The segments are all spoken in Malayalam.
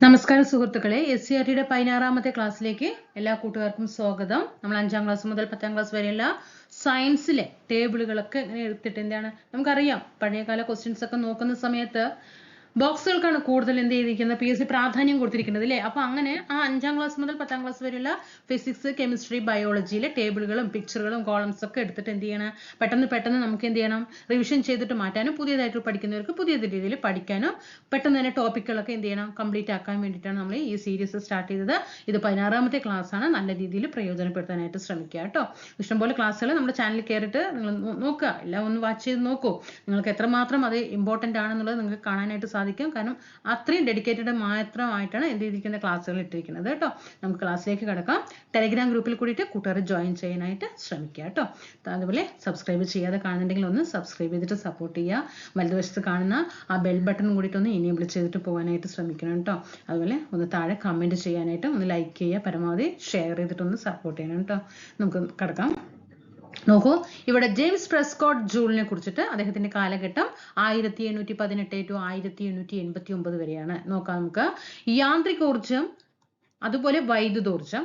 നമസ്കാരം സുഹൃത്തുക്കളെ എസ് സി ആർ ടിയുടെ പതിനാറാമത്തെ ക്ലാസ്സിലേക്ക് എല്ലാ കൂട്ടുകാർക്കും സ്വാഗതം. നമ്മൾ അഞ്ചാം ക്ലാസ് മുതൽ പത്താം ക്ലാസ് വരെയുള്ള സയൻസിലെ ടേബിളുകളൊക്കെ ഇങ്ങനെ എടുത്തിട്ട് എന്താണ്? നമുക്കറിയാം പഴയകാല ക്വസ്റ്റ്യൻസ് ഒക്കെ നോക്കുന്ന സമയത്ത് ബോക്സുകൾക്കാണ് കൂടുതൽ എന്ത് ചെയ്തിരിക്കുന്നത്? പി എസ് സി പ്രാധാന്യം കൊടുത്തിരിക്കുന്നത് അല്ലേ? അപ്പൊ അങ്ങനെ ആ അഞ്ചാം ക്ലാസ് മുതൽ പത്താം ക്ലാസ് വരെയുള്ള ഫിസിക്സ് കെമിസ്ട്രി ബയോളജിയിലെ ടേബിളുകളും പിക്ചറുകളും കോളംസ് ഒക്കെ എടുത്തിട്ട് എന്ത് ചെയ്യണം? പെട്ടെന്ന് പെട്ടെന്ന് നമുക്ക് എന്ത് ചെയ്യണം? റിവിഷൻ ചെയ്തിട്ട് മാറ്റാനും പുതിയതായിട്ട് പഠിക്കുന്നവർക്ക് പുതിയ രീതിയിൽ പഠിക്കാനും പെട്ടെന്ന് തന്നെ ടോപ്പിക്കുകളൊക്കെ എന്ത് ചെയ്യണം? കംപ്ലീറ്റ് ആക്കാൻ വേണ്ടിയിട്ടാണ് നമ്മൾ ഈ സീരീസ് സ്റ്റാർട്ട് ചെയ്തത്. ഇത് പതിനാറാമത്തെ ക്ലാസ് ആണ്. നല്ല രീതിയിൽ പ്രയോജനപ്പെടുത്താനായിട്ട് ശ്രമിക്കുക കേട്ടോ. ഇഷ്ടംപോലെ ക്ലാസ്സുകൾ നമ്മുടെ ചാനലിൽ കയറിയിട്ട് നിങ്ങൾ നോക്കുക. എല്ലാം ഒന്ന് വാച്ച് ചെയ്ത് നോക്കൂ. നിങ്ങൾക്ക് എത്രമാത്രം അത് ഇമ്പോർട്ടന്റ് ആണെന്നുള്ളത് നിങ്ങൾക്ക് കാണാനായിട്ട് സാധിക്കും. കാരണം അത്രയും ഡെഡിക്കേറ്റഡ് മാത്രമായിട്ടാണ് എന്ത് ചെയ്തിരിക്കുന്ന ക്ലാസ്സുകൾ ഇട്ടിരിക്കുന്നത് കേട്ടോ. നമുക്ക് ക്ലാസ്സിലേക്ക് കിടക്കാം. ടെലിഗ്രാം ഗ്രൂപ്പിൽ കൂടിയിട്ട് കൂട്ടുകാർ ജോയിൻ ചെയ്യാനായിട്ട് ശ്രമിക്കുക കേട്ടോ. അതുപോലെ സബ്സ്ക്രൈബ് ചെയ്യാതെ കാണുന്നുണ്ടെങ്കിൽ ഒന്ന് സബ്സ്ക്രൈബ് ചെയ്തിട്ട് സപ്പോർട്ട് ചെയ്യുക. വലതുവശത്ത് കാണുന്ന ആ ബെൽ ബട്ടൺ കൂടിയിട്ട് ഒന്ന് ഇനേബിൾ ചെയ്തിട്ട് പോകാനായിട്ട് ശ്രമിക്കണം കേട്ടോ. അതുപോലെ ഒന്ന് താഴെ കമന്റ് ചെയ്യാനായിട്ട് ഒന്ന് ലൈക്ക് ചെയ്യുക. പരമാവധി ഷെയർ ചെയ്തിട്ടൊന്ന് സപ്പോർട്ട് ചെയ്യണം കേട്ടോ. നമുക്ക് കിടക്കാം. നോക്കൂ. ഇവിടെ ജെയിംസ് പ്രസ്കോട്ട് ജൂളിനെ കുറിച്ചിട്ട് അദ്ദേഹത്തിന്റെ കാലഘട്ടം ആയിരത്തി എണ്ണൂറ്റി പതിനെട്ട് ടു ആയിരത്തി എണ്ണൂറ്റി എൺപത്തി ഒമ്പത് വരെയാണ്. നോക്കാം നമുക്ക്. യാന്ത്രികോർജം അതുപോലെ വൈദ്യുതോർജം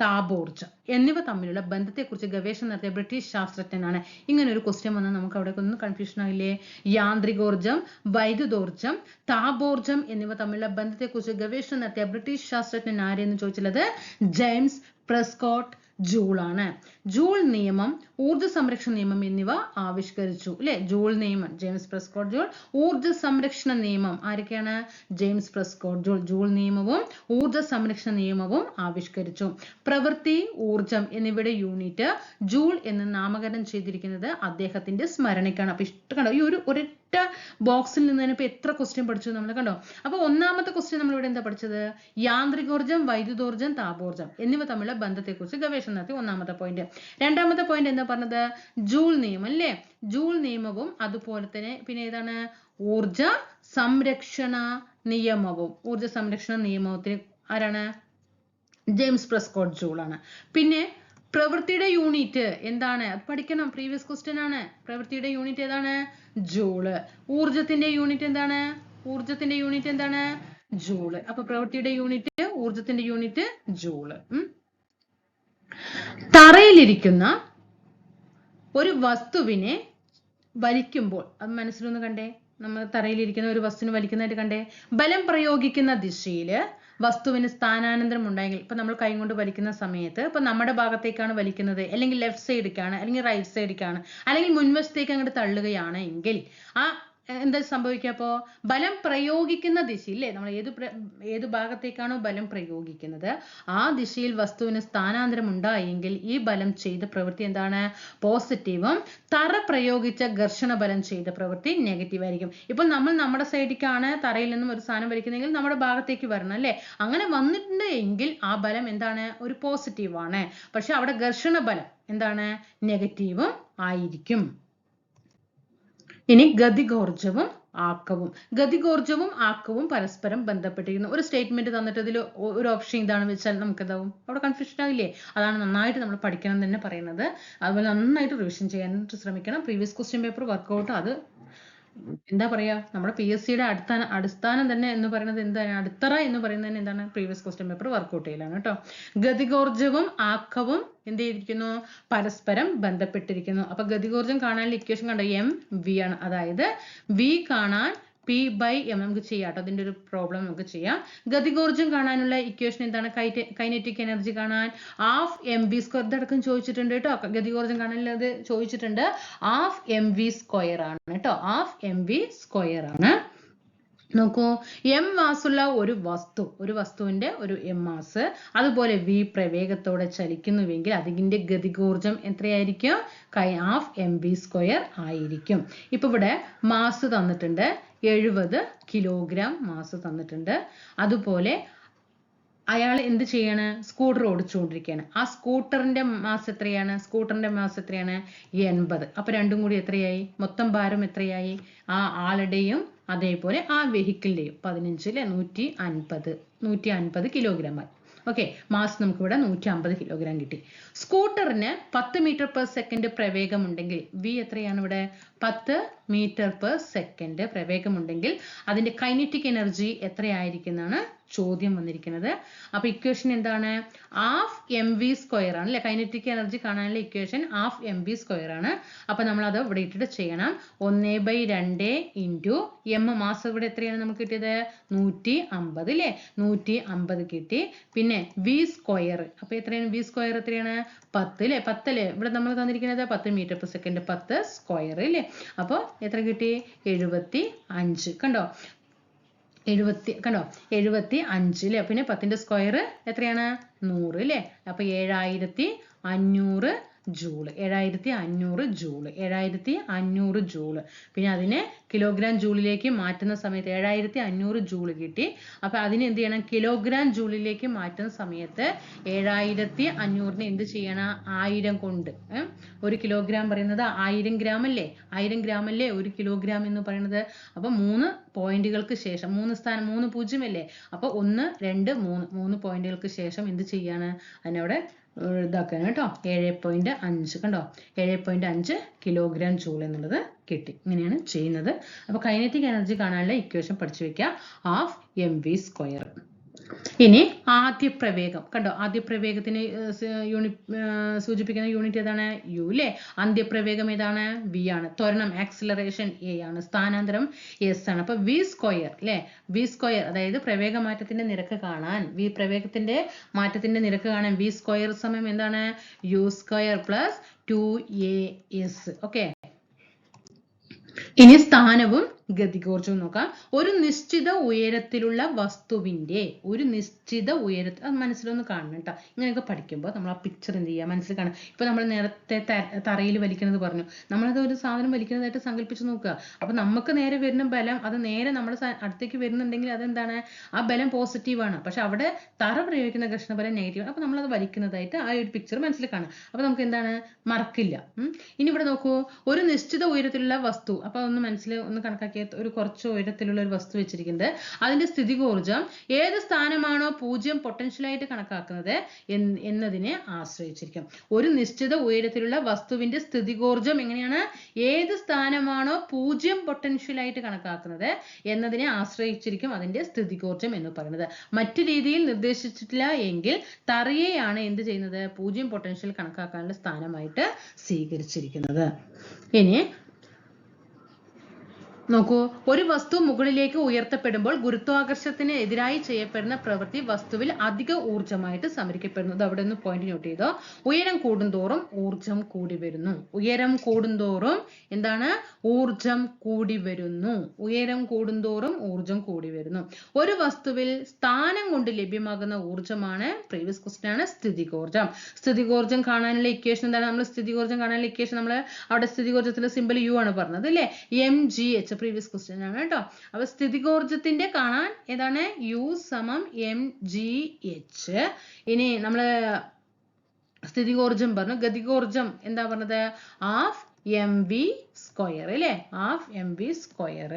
താപോർജം എന്നിവ തമ്മിലുള്ള ബന്ധത്തെക്കുറിച്ച് ഗവേഷണം നടത്തിയ ബ്രിട്ടീഷ് ശാസ്ത്രജ്ഞനാണ്. ഇങ്ങനെ ഒരു ക്വസ്റ്റ്യൻ വന്നാൽ നമുക്ക് അവിടെ ഒന്ന് കൺഫ്യൂഷൻ ആയില്ലേ? യാന്ത്രികോർജം വൈദ്യുതോർജം താപോർജം എന്നിവ തമ്മിലുള്ള ബന്ധത്തെക്കുറിച്ച് ഗവേഷണം നടത്തിയ ബ്രിട്ടീഷ് ശാസ്ത്രജ്ഞൻ ആരെന്ന് ചോദിച്ചുള്ളത് ജെയിംസ് പ്രസ്കോട്ട് ജൂൾ ആണ്. ജൂൾ നിയമം ഊർജ സംരക്ഷണ നിയമം എന്നിവ ആവിഷ്കരിച്ചു. അല്ലെ ജൂൾ നിയമം ജെയിംസ് പ്രസ്കോട്ട് ജൂൾ. ഊർജ സംരക്ഷണ നിയമം ആരൊക്കെയാണ്? James Prescott joule. ജൂൾ നിയമവും ഊർജ സംരക്ഷണ നിയമവും ആവിഷ്കരിച്ചു. പ്രവൃത്തി ഊർജം എന്നിവയുടെ യൂണിറ്റ് ജൂൾ എന്ന് നാമകരണം ചെയ്തിരിക്കുന്നത് അദ്ദേഹത്തിന്റെ സ്മരണയ്ക്കാണ് അപ്പൊ ഇഷ്ടം കണ്ടോ? ഈ ഒരു ഒരൊറ്റ ബോക്സിൽ നിന്ന് തന്നെ ഇപ്പൊ എത്ര ക്വസ്റ്റ്യൻ പഠിച്ചു നമ്മൾ കണ്ടോ? അപ്പൊ ഒന്നാമത്തെ ക്വസ്റ്റ്യൻ നമ്മൾ ഇവിടെ എന്താ പഠിച്ചത്? യാന്ത്രികോർജം വൈദ്യുതോർജം താപോർജം എന്നിവ തമ്മിലുള്ള ബന്ധത്തെക്കുറിച്ച് ഗവേഷണം നടത്തി ഒന്നാമത്തെ പോയിന്റ് രണ്ടാമത്തെ പോയിന്റ് എന്താ പറഞ്ഞത്? ജൂൾ നിയമം അല്ലേ? ജൂൾ നിയമവും അതുപോലെ തന്നെ പിന്നെ ഏതാണ്? ഊർജ സംരക്ഷണ നിയമവും. ഊർജ സംരക്ഷണ നിയമത്തിന് ആരാണ്? ജെയിംസ് പ്രസ്കോട്ട് ജൂൾ ആണ്. പിന്നെ പ്രവൃത്തിയുടെ യൂണിറ്റ് എന്താണ്? അത് പഠിക്കണം. പ്രീവിയസ് ക്വസ്റ്റ്യൻ ആണ്. പ്രവൃത്തിയുടെ യൂണിറ്റ് ഏതാണ്? ജൂൾ. ഊർജത്തിന്റെ യൂണിറ്റ് എന്താണ്? ഊർജത്തിന്റെ യൂണിറ്റ് എന്താണ്? ജൂൾ. അപ്പൊ പ്രവൃത്തിയുടെ യൂണിറ്റ് ഊർജത്തിന്റെ യൂണിറ്റ് ജൂൾ. തറയിലിരിക്കുന്ന ഒരു വസ്തുവിനെ വലിക്കുമ്പോൾ അത് മനസ്സിലൊന്ന് കണ്ടേ? നമ്മൾ തറയിലിരിക്കുന്ന ഒരു വസ്തുവിനെ വലിക്കുന്നതായിട്ട് കണ്ടേ? ബലം പ്രയോഗിക്കുന്ന ദിശയിൽ വസ്തുവിന് സ്ഥാനാനന്തരം ഉണ്ടായെങ്കിൽ ഇപ്പൊ നമ്മൾ കൈ കൊണ്ട് വലിക്കുന്ന സമയത്ത് ഇപ്പൊ നമ്മുടെ ഭാഗത്തേക്കാണ് വലിക്കുന്നത്. അല്ലെങ്കിൽ ലെഫ്റ്റ് സൈഡിലേക്കാണ് അല്ലെങ്കിൽ റൈറ്റ് സൈഡിലേക്കാണ് അല്ലെങ്കിൽ മുൻവശത്തേക്ക് അങ്ങോട്ട് തള്ളുകയാണ് എങ്കിൽ ആ എന്താ സംഭവിക്കുക? അപ്പോ ബലം പ്രയോഗിക്കുന്ന ദിശ ഇല്ലേ നമ്മൾ ഏത് ഏത് ഭാഗത്തേക്കാണോ ബലം പ്രയോഗിക്കുന്നത്? ആ ദിശയിൽ വസ്തുവിന് സ്ഥാനാന്തരം ഉണ്ടായെങ്കിൽ ഈ ബലം ചെയ്ത പ്രവൃത്തി എന്താണ്? പോസിറ്റീവും തറ പ്രയോഗിച്ച ഘർഷണ ബലം ചെയ്ത പ്രവൃത്തി നെഗറ്റീവ് ആയിരിക്കും. ഇപ്പോൾ നമ്മൾ നമ്മുടെ സൈഡിലേക്കാണ് തറയിൽ നിന്നും ഒരു സാധനം വലിക്കുന്നതെങ്കിൽ നമ്മുടെ ഭാഗത്തേക്ക് വരണം അല്ലേ? അങ്ങനെ വന്നിട്ടുണ്ട് എങ്കിൽ ആ ബലം എന്താണ്? ഒരു പോസിറ്റീവ് ആണ് പക്ഷെ അവിടെ ഘർഷണ ബലം എന്താണ്? നെഗറ്റീവും ആയിരിക്കും. ഇനി ഗതികോർജവും ആക്കവും. ഗതികോർജവും ആക്കവും പരസ്പരം ബന്ധപ്പെട്ടിരിക്കുന്നു. ഒരു സ്റ്റേറ്റ്മെന്റ് തന്നിട്ട് ഇതിൽ ഒരു ഓപ്ഷൻ ഇതാണ് വെച്ചാൽ നമുക്ക് എന്താവും അവിടെ കൺഫ്യൂഷൻ ആവില്ലേ? അതാണ് നന്നായിട്ട് നമ്മൾ പഠിക്കണം എന്ന് തന്നെ പറയുന്നത്. അതുപോലെ നന്നായിട്ട് റിവിഷൻ ചെയ്യാനായിട്ട് ശ്രമിക്കണം. പ്രീവിയസ് ക്വസ്റ്റ്യൻ പേപ്പർ വർക്കൗട്ട് അത് എന്താ പറയാ നമ്മുടെ പി എസ് സിയുടെ അടിസ്ഥാന അടിസ്ഥാനം തന്നെ എന്ന് പറയുന്നത് എന്താണ്? അടിത്തറ എന്ന് പറയുന്നത് തന്നെ എന്താണ് പ്രീവിയസ് ക്വസ്റ്റ്യൻ പേപ്പർ വർക്കൗട്ട് ചെയ്യലാണ് കേട്ടോ. ഗതികോർജവും ആക്കവും എന്ത് ചെയ്തിരിക്കുന്നു? പരസ്പരം ബന്ധപ്പെട്ടിരിക്കുന്നു. അപ്പൊ ഗതികോർജം കാണാനുള്ള ഇക്വേഷൻ കണ്ടോ? എം വി ആണ്. അതായത് വി കാണാൻ പി ബൈ എം നമുക്ക് ചെയ്യാം കേട്ടോ അതിന്റെ ഒരു പ്രോബ്ലം നമുക്ക് ചെയ്യാം. ഗതികോർജം കാണാനുള്ള ഇക്വേഷൻ എന്താണ്? കൈനറ്റിക് എനർജി കാണാൻ. ഹാഫ് എം വി സ്ക്വയർ ഇതടക്കം ചോദിച്ചിട്ടുണ്ട് കേട്ടോ ഗതികോർജം കാണാനുള്ളത് ചോദിച്ചിട്ടുണ്ട്. ഹാഫ് എം വി സ്ക്വയർ ആണ് കേട്ടോ ഹാഫ് എം വി സ്ക്വയർ ആണ്. നോക്കൂ എം മാസുള്ള ഒരു വസ്തു ഒരു വസ്തുവിന്റെ ഒരു എം മാസ് അതുപോലെ വി പ്രവേഗത്തോടെ ചലിക്കുന്നുവെങ്കിൽ അതിന്റെ ഗതികോർജം എത്രയായിരിക്കും? കൈ ഹാഫ് എം വി സ്ക്വയർ ആയിരിക്കും. ഇപ്പൊ ഇവിടെ മാസ് തന്നിട്ടുണ്ട് എഴുപത് കിലോഗ്രാം മാസ് തന്നിട്ടുണ്ട്. അതുപോലെ അയാൾ എന്ത് ചെയ്യാണ്? സ്കൂട്ടർ ഓടിച്ചുകൊണ്ടിരിക്കുകയാണ്. ആ സ്കൂട്ടറിന്റെ മാസ് എത്രയാണ്? സ്കൂട്ടറിന്റെ മാസ് എത്രയാണ്? എൺപത്. അപ്പൊ രണ്ടും കൂടി എത്രയായി? മൊത്തം ഭാരം എത്രയായി? ആ ആളുടെയും അതേപോലെ ആ വെഹിക്കിളിന്റെയും പതിനഞ്ചിലെ നൂറ്റി അൻപത് നൂറ്റി അൻപത് കിലോഗ്രാം ആയി ഓക്കെ മാസ് നമുക്ക് ഇവിടെ നൂറ്റി അമ്പത് കിലോഗ്രാം കിട്ടി. സ്കൂട്ടറിന് പത്ത് മീറ്റർ പെർ സെക്കൻഡ് പ്രവേഗം ഉണ്ടെങ്കിൽ വി എത്രയാണ് ഇവിടെ പത്ത് മീറ്റർ പെർ സെക്കൻഡ് പ്രവേഗമുണ്ടെങ്കിൽ അതിന്റെ കൈനറ്റിക് എനർജി എത്രയായിരിക്കുന്നതാണ് ചോദ്യം വന്നിരിക്കുന്നത്. അപ്പൊ ഇക്വേഷൻ എന്താണ്? ഹാഫ് എം വി സ്ക്വയർ ആണ്. അല്ലെ കൈനറ്റിക് എനർജി കാണാനുള്ള equation half M V square ആണ്. അപ്പൊ നമ്മൾ അത് ഇവിടെ ഇട്ടിട്ട് ചെയ്യണം. ഒന്ന് ബൈ രണ്ട് ഇന്റു എം മാസം ഇവിടെ എത്രയാണ് നമുക്ക് കിട്ടിയത്? നൂറ്റി അമ്പത് അല്ലേ നൂറ്റി അമ്പത് കിട്ടി. പിന്നെ വി സ്ക്വയർ അപ്പൊ എത്രയാണ്? വി സ്ക്വയർ എത്രയാണ്? പത്ത് അല്ലേ പത്ത് അല്ലേ ഇവിടെ നമ്മൾ തന്നിരിക്കുന്നത് പത്ത് മീറ്റർ പെർ സെക്കൻഡ് പത്ത് സ്ക്വയർ അല്ലേ അപ്പോൾ എത്ര കിട്ടി? എഴുപത്തി അഞ്ച് കണ്ടോ? എഴുപത്തി കണ്ടോ? എഴുപത്തി അഞ്ച് അല്ലേ പിന്നെ പത്തിന്റെ സ്ക്വയർ എത്രയാണ്? നൂറ് അല്ലേ അപ്പൊ ഏഴായിരത്തി അഞ്ഞൂറ് ജൂൾ. ഏഴായിരത്തി അഞ്ഞൂറ് ജൂൾ. ഏഴായിരത്തി അഞ്ഞൂറ് ജൂൾ. പിന്നെ അതിനെ കിലോഗ്രാം ജൂളിലേക്ക് മാറ്റുന്ന സമയത്ത് ഏഴായിരത്തി അഞ്ഞൂറ് ജൂൾ കിട്ടി. അപ്പൊ അതിനെ എന്ത് ചെയ്യണം? കിലോഗ്രാം ജൂളിലേക്ക് മാറ്റുന്ന സമയത്ത് ഏഴായിരത്തി അഞ്ഞൂറിന് എന്ത് ചെയ്യണം? ആയിരം കൊണ്ട്? ഒരു കിലോഗ്രാം പറയുന്നത് ആയിരം ഗ്രാം അല്ലേ? ആയിരം ഗ്രാം അല്ലേ ഒരു കിലോഗ്രാം എന്ന് പറയുന്നത്? അപ്പൊ മൂന്ന് പോയിന്റുകൾക്ക് ശേഷം മൂന്ന് സ്ഥാനം മൂന്ന് പൂജ്യം അല്ലേ? അപ്പൊ ഒന്ന് രണ്ട് മൂന്ന്. മൂന്ന് പോയിന്റുകൾക്ക് ശേഷം എന്ത് ചെയ്യാണ്? അതിനവിടെ ഇതാക്കാൻ കേട്ടോ. ഏഴ് പോയിന്റ് അഞ്ച് കണ്ടോ? ഏഴ് പോയിന്റ് അഞ്ച് കിലോഗ്രാം ജൂൾ എന്നുള്ളത് കിട്ടി. ഇങ്ങനെയാണ് ചെയ്യുന്നത്. അപ്പൊ കൈനറ്റിക് എനർജി കാണാനുള്ള ഇക്വേഷൻ പഠിച്ചു വെക്കുക. ഹാഫ് എം വി സ്ക്വയർ ഇനി ആദ്യ പ്രവേഗം കണ്ടോ ആദ്യ പ്രവേഗത്തിന് യൂണി സൂചിപ്പിക്കുന്ന യൂണിറ്റ് ഏതാണ്? യു അല്ലേ അന്ത്യപ്രവേഗം ഏതാണ്? വി ആണ്. ത്വരണം ആക്സിലറേഷൻ എ ആണ്. സ്ഥാനാന്തരം എസ് ആണ്. അപ്പൊ വി സ്ക്വയർ അല്ലേ വി സ്ക്വയർ അതായത് പ്രവേഗ മാറ്റത്തിന്റെ നിരക്ക് കാണാൻ. വി പ്രവേഗത്തിന്റെ മാറ്റത്തിന്റെ നിരക്ക് കാണാൻ വി സ്ക്വയർ സമയം എന്താണ്? U square plus two A S okay ഇനി സ്ഥാനവും ഗതികോർജവും നോക്കാം. ഒരു നിശ്ചിത ഉയരത്തിലുള്ള വസ്തുവിന്റെ ഒരു നിശ്ചിത ഉയരത്തിൽ അത് മനസ്സിലൊന്ന് കാണണം കേട്ടോ. ഇങ്ങനെയൊക്കെ പഠിക്കുമ്പോൾ നമ്മൾ ആ പിക്ചർ എന്ത് ചെയ്യുക? മനസ്സിൽ കാണാം ഇപ്പൊ നമ്മൾ നേരത്തെ തറയിൽ വലിക്കുന്നത് പറഞ്ഞു. നമ്മളത് ഒരു സാധനം വലിക്കുന്നതായിട്ട് സങ്കല്പിച്ച് നോക്കുക. അപ്പൊ നമുക്ക് നേരെ വരുന്ന ബലം അത് നേരെ നമ്മുടെ അടുത്തേക്ക് വരുന്നുണ്ടെങ്കിൽ അതെന്താണ്? ആ ബലം പോസിറ്റീവാണ് പക്ഷെ അവിടെ തറ പ്രയോഗിക്കുന്ന ഘർഷണബലം നെഗറ്റീവ് ആണ്. അപ്പൊ നമ്മളത് വലിക്കുന്നതായിട്ട് ആ ഒരു പിക്ചർ മനസ്സിൽ കാണാം അപ്പൊ നമുക്ക് എന്താണ്? മറക്കില്ല. ഇനി ഇവിടെ നോക്കൂ. ഒരു നിശ്ചിത ഉയരത്തിലുള്ള വസ്തു. അപ്പൊ ഒന്ന് മനസ്സിൽ ഒന്ന് കണക്കാക്കിയ ഒരു കുറച്ച് ഉയരത്തിലുള്ള ഒരു വസ്തു വെച്ചിരിക്കുന്നത്. അതിന്റെ സ്ഥിതികോർജം ഏത് സ്ഥാനമാണോ പൂജ്യം പൊട്ടൻഷ്യലായിട്ട് കണക്കാക്കുന്നത് എന്നതിനെ ആശ്രയിച്ചിരിക്കും. ഒരു നിശ്ചിത ഉയരത്തിലുള്ള വസ്തുവിന്റെ സ്ഥിതികോർജം എങ്ങനെയാണ്? ഏത് സ്ഥാനമാണോ പൂജ്യം പൊട്ടൻഷ്യലായിട്ട് കണക്കാക്കുന്നത് എന്നതിനെ ആശ്രയിച്ചിരിക്കും അതിന്റെ സ്ഥിതികോർജം എന്ന് പറയുന്നത്. മറ്റു രീതിയിൽ നിർദ്ദേശിച്ചിട്ടില്ല എങ്കിൽ തറയെയാണ് എന്ത് ചെയ്യുന്നത്? പൂജ്യം പൊട്ടൻഷ്യൽ കണക്കാക്കാനുള്ള സ്ഥാനമായിട്ട് സ്വീകരിച്ചിരിക്കുന്നത്. ഇനി നോക്കൂ ഒരു വസ്തു മുകളിലേക്ക് ഉയർത്തപ്പെടുമ്പോൾ ഗുരുത്വാകർഷണത്തിന് എതിരായി ചെയ്യപ്പെടുന്ന പ്രവൃത്തി വസ്തുവിൽ അധിക ഊർജമായിട്ട് സംഭരിക്കപ്പെടുന്നു. അവിടെ ഒന്ന് പോയിന്റ് നോട്ട് ചെയ്തോ. ഉയരം കൂടുന്തോറും ഊർജം കൂടി വരുന്നു. ഉയരം കൂടുന്തോറും എന്താണ്? ഊർജം കൂടി വരുന്നു. ഉയരം കൂടുന്തോറും ഊർജം കൂടി വരുന്നു. ഒരു വസ്തുവിൽ സ്ഥാനം കൊണ്ട് ലഭ്യമാകുന്ന ഊർജമാണ് പ്രീവിയസ് ക്വസ്റ്റൻ ആണ് സ്ഥിതികോർജം സ്ഥിതികോർജം കാണാനുള്ള ഇക്വേഷൻ എന്താണ്? നമ്മൾ സ്ഥിതികോർജം കാണാനുള്ള ഇക്വേഷൻ നമ്മൾ അവിടെ സ്ഥിതികോർജത്തിന്റെ സിമ്പിൾ യു ആണ് പറഞ്ഞത് അല്ലേ? M G H previous question ആണ് കേട്ടോ. അപ്പൊ സ്ഥിതികോർജത്തിന്റെ കാണാൻ ഏതാണ്? യു സമം എം ജി എച്ച് ഇനി നമ്മൾ സ്ഥിതികോർജം പറഞ്ഞു. ഗതികോർജം എന്താ പറഞ്ഞത്? ഹാഫ് എം വി സ്ക്വയർ അല്ലേ? ഹാഫ് എം വി സ്ക്വയർ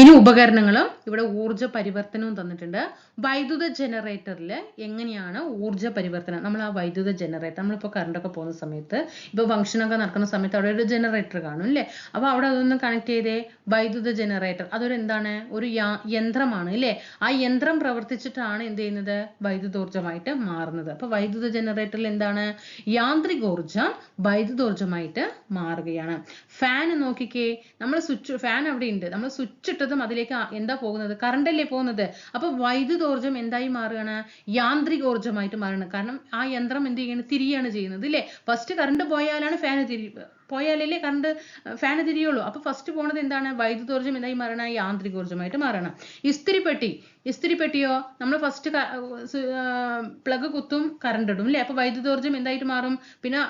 ഇനി ഉപകരണങ്ങളും ഇവിടെ ഊർജ പരിവർത്തനവും തന്നിട്ടുണ്ട്. വൈദ്യുത ജനറേറ്ററിൽ എങ്ങനെയാണ് ഊർജ പരിവർത്തനം? നമ്മൾ ആ വൈദ്യുത ജനറേറ്റർ നമ്മളിപ്പോൾ കറണ്ടൊക്കെ പോകുന്ന സമയത്ത് ഇപ്പോൾ ഫംഗ്ഷൻ ഒക്കെ നടക്കുന്ന സമയത്ത് അവിടെ ഒരു ജനറേറ്റർ കാണും അല്ലേ അപ്പോൾ അവിടെ അതൊന്ന് കണക്ട് ചെയ്തേ. വൈദ്യുത ജനറേറ്റർ അതൊരു എന്താണ്? ഒരു യന്ത്രമാണ് അല്ലേ ആ യന്ത്രം പ്രവർത്തിച്ചിട്ടാണ് എന്ത് ചെയ്യുന്നത്? വൈദ്യുതോർജമായിട്ട് മാറുന്നത്. അപ്പോൾ വൈദ്യുത ജനറേറ്ററിൽ എന്താണ്? യാന്ത്രികോർജം വൈദ്യുതോർജമായിട്ട് മാറുകയാണ്. ഫാൻ നോക്കിക്കേ. നമ്മൾ സ്വിച്ച് ഫാൻ അവിടെ ഉണ്ട് നമ്മൾ സ്വിച്ച് ഇട്ടതും അതിലേക്ക് എന്താ പോകുന്നത്? കറണ്ട് അല്ലേ പോകുന്നത്? അപ്പൊ വൈദ്യുതോർജം എന്തായി മാറുകയാണ്? യാന്ത്രികോർജമായിട്ട് മാറുകയാണ്. കാരണം ആ യന്ത്രം എന്ത് ചെയ്യാണ് തിരിയാണ് ചെയ്യുന്നത് അല്ലേ ഫസ്റ്റ് കറണ്ട് പോയാലാണ് ഫാൻ തിരി പോയാലല്ലേ കറണ്ട് ഫാന് തിരിയുള്ളൂ. അപ്പൊ ഫസ്റ്റ് പോണത് എന്താണ്? വൈദ്യുതോർജം എന്തായി മാറണം യാന്ത്രികോർജമായിട്ട് മാറണം. ഇസ്തിരിപ്പെട്ടി ഇസ്തിരിപ്പെട്ടിയോ നമ്മൾ ഫസ്റ്റ് പ്ലഗ് കുത്തും കറണ്ട് ഇടും അല്ലേ അപ്പൊ വൈദ്യുതോർജം എന്തായിട്ട് മാറും? പിന്നെ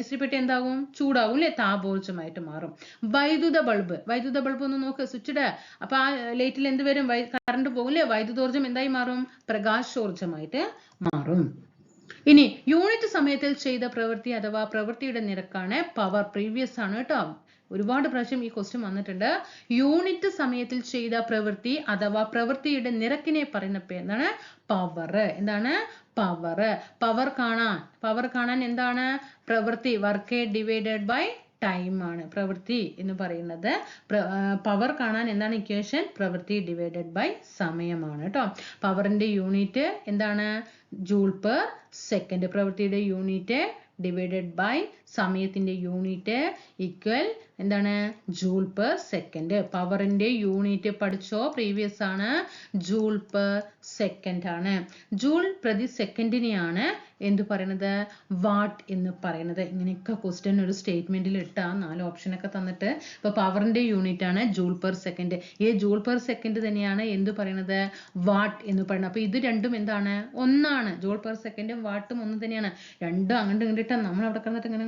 ഇസ്തിരിപ്പെട്ടി എന്താകും? ചൂടാകും അല്ലേ താപോർജമായിട്ട് മാറും. വൈദ്യുത ബൾബ്. വൈദ്യുത ബൾബ് ഒന്ന് നോക്ക് സ്വിച്ച് അപ്പോൾ അപ്പൊ ആ ലൈറ്റിൽ എന്ത് വരും? കറണ്ട് പോകും അല്ലേ വൈദ്യുതോർജം എന്തായി മാറും? പ്രകാശോർജമായിട്ട് മാറും. ഇനി യൂണിറ്റ് സമയത്തിൽ ചെയ്ത പ്രവൃത്തി അഥവാ പ്രവൃത്തിയുടെ നിരക്കാണ് പവർ പ്രീവിയസ് ആണ് കേട്ടോ ഒരുപാട് പ്രാവശ്യം ഈ ക്വസ്റ്റ്യൻ വന്നിട്ടുണ്ട്. യൂണിറ്റ് സമയത്തിൽ ചെയ്ത പ്രവൃത്തി അഥവാ പ്രവൃത്തിയുടെ നിരക്കിനെ പറയുന്ന പേരാണ് പവർ എന്താണ്? പവർ പവർ കാണാൻ. പവർ കാണാൻ എന്താണ്? പ്രവൃത്തി വർക്ക് ഡിവൈഡഡ് ബൈ ടൈം ആണ്. പ്രവൃത്തി എന്ന് പറയുന്നത്. പവർ കാണാൻ എന്താണ് ഇക്വേഷൻ പ്രവൃത്തി ഡിവൈഡഡ് ബൈ സമയമാണ് കേട്ടോ. പവറിന്റെ യൂണിറ്റ് എന്താണ്? ജൂൾ പെർ സെക്കൻഡ് പ്രവൃത്തിയുടെ യൂണിറ്റ് ഡിവൈഡഡ് ബൈ സമയത്തിന്റെ യൂണിറ്റ് ഈക്വൽ എന്താണ്? ജൂൾ പെർ സെക്കൻഡ് പവറിന്റെ യൂണിറ്റ് പഠിച്ചോ? പ്രീവിയസ് ആണ്. ജൂൾ പെർ സെക്കൻഡ് ആണ്. ജൂൾ പ്രതി സെക്കൻഡിനെയാണ് എന്ത് പറയണത്? വാട്ട് എന്ന് പറയണത്. ഇങ്ങനെയൊക്കെ ക്വസ്റ്റ്യൻ ഒരു സ്റ്റേറ്റ്മെന്റിൽ ഇട്ട നാല് ഓപ്ഷൻ ഒക്കെ തന്നിട്ട് ഇപ്പൊ പവറിന്റെ യൂണിറ്റ് ആണ് ജൂൾ പെർ സെക്കൻഡ് ഈ ജൂൾ പെർ സെക്കൻഡ് തന്നെയാണ് എന്ത് പറയണത്? വാട്ട് എന്ന് പറയുന്നത് അപ്പൊ ഇത് രണ്ടും എന്താണ്? ഒന്നാണ്. ജൂൾ പെർ സെക്കൻഡും വാട്ടും ഒന്ന് തന്നെയാണ്. രണ്ടും അങ്ങോട്ട് ഇങ്ങോട്ട് നമ്മൾ അവിടെ കിടന്നിട്ട് ഇങ്ങനെ